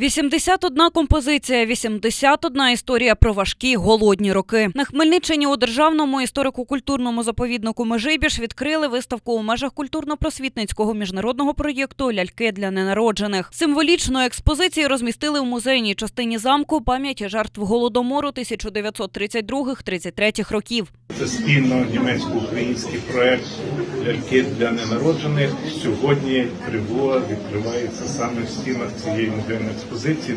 81 композиція, 81 історія про важкі голодні роки. На Хмельниччині у державному історико-культурному заповіднику Межибіж відкрили виставку у межах культурно-просвітницького міжнародного проєкту Ляльки для ненароджених. Символічно експозиції розмістили в музейній частині замку пам'ять жертв голодомору 1932-33 років. Це спільно німецько-український проект ляльки для ненароджених. Сьогодні Кривула відкривається саме в стінах цієї музейної експозиції,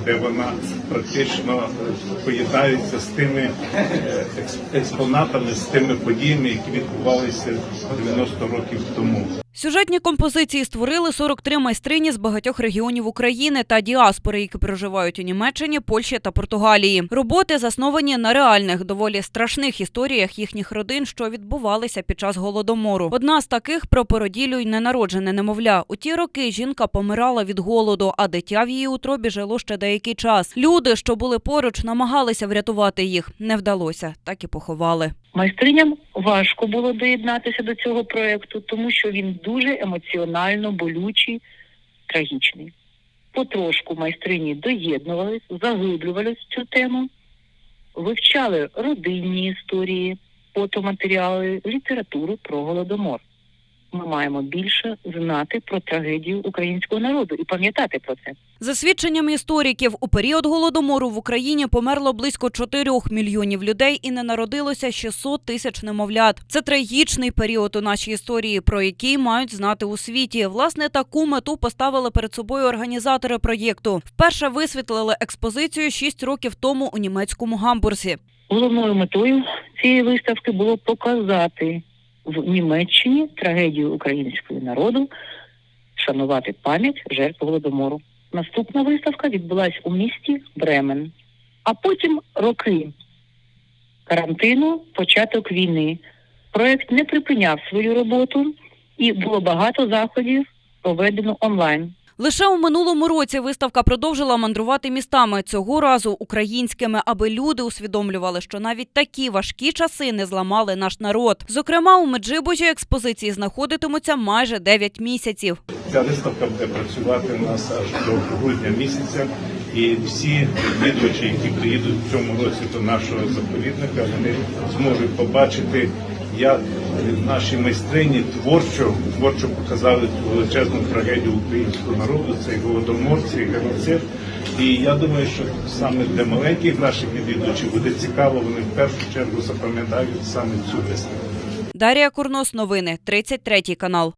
де вона практично поєднається з тими е, експонатами, з тими подіями, які відбувалися 90 років тому. Сюжетні композиції створили 43 майстрині з багатьох регіонів України та діаспори, які проживають у Німеччині, Польщі та Португалії. Роботи засновані на реальних, доволі страшних історіях їхніх родин, що відбувалися під час голодомору. Одна з таких про породілю й ненароджене немовля. У ті роки жінка помирала від голоду, а дитя в її утробі жило ще деякий час. Люди, що були поруч, намагалися врятувати їх. Не вдалося, так і поховали. Майстриням важко було доєднатися до цього проекту, тому що він дуже емоціонально болючий, трагічний. Потрошку майстрині доєднувались, заглиблювались в цю тему, вивчали родинні історії, фотоматеріали, літературу про голодомор. Ми маємо більше знати про трагедію українського народу і пам'ятати про це. За свідченнями істориків, у період голодомору в Україні померло близько 4 мільйонів людей і не народилося 600 тисяч немовлят. Це трагічний період у нашій історії, про який мають знати у світі. Власне, таку мету поставили перед собою організатори проєкту. Вперше висвітлили експозицію 6 років тому у німецькому гамбурзі. Головною метою цієї виставки було показати в Німеччині трагедію українського народу, шанувати пам'ять жертв голодомору. Наступна виставка відбулася у місті Бремен, а потім роки карантину, початок війни. Проект не припиняв свою роботу, і було багато заходів проведено онлайн. Лише у минулому році виставка продовжила мандрувати містами цього разу українськими, аби люди усвідомлювали, що навіть такі важкі часи не зламали наш народ. Зокрема, у Меджибожі експозиції знаходитимуться майже 9 місяців. Ця виставка буде працювати у нас аж до грудня місяця. І всі відвідувачі, які приїдуть в цьому році до нашого заповідника, вони зможуть побачити, як наші майстрині творчо, творчо показали цю величезну трагедію українського народу, цей голодомор, цей геноцид. І я думаю, що саме для маленьких наших відвідувачів буде цікаво, вони в першу чергу запам'ятають саме цю виставку. Дарія Курнос, новини, 33 канал.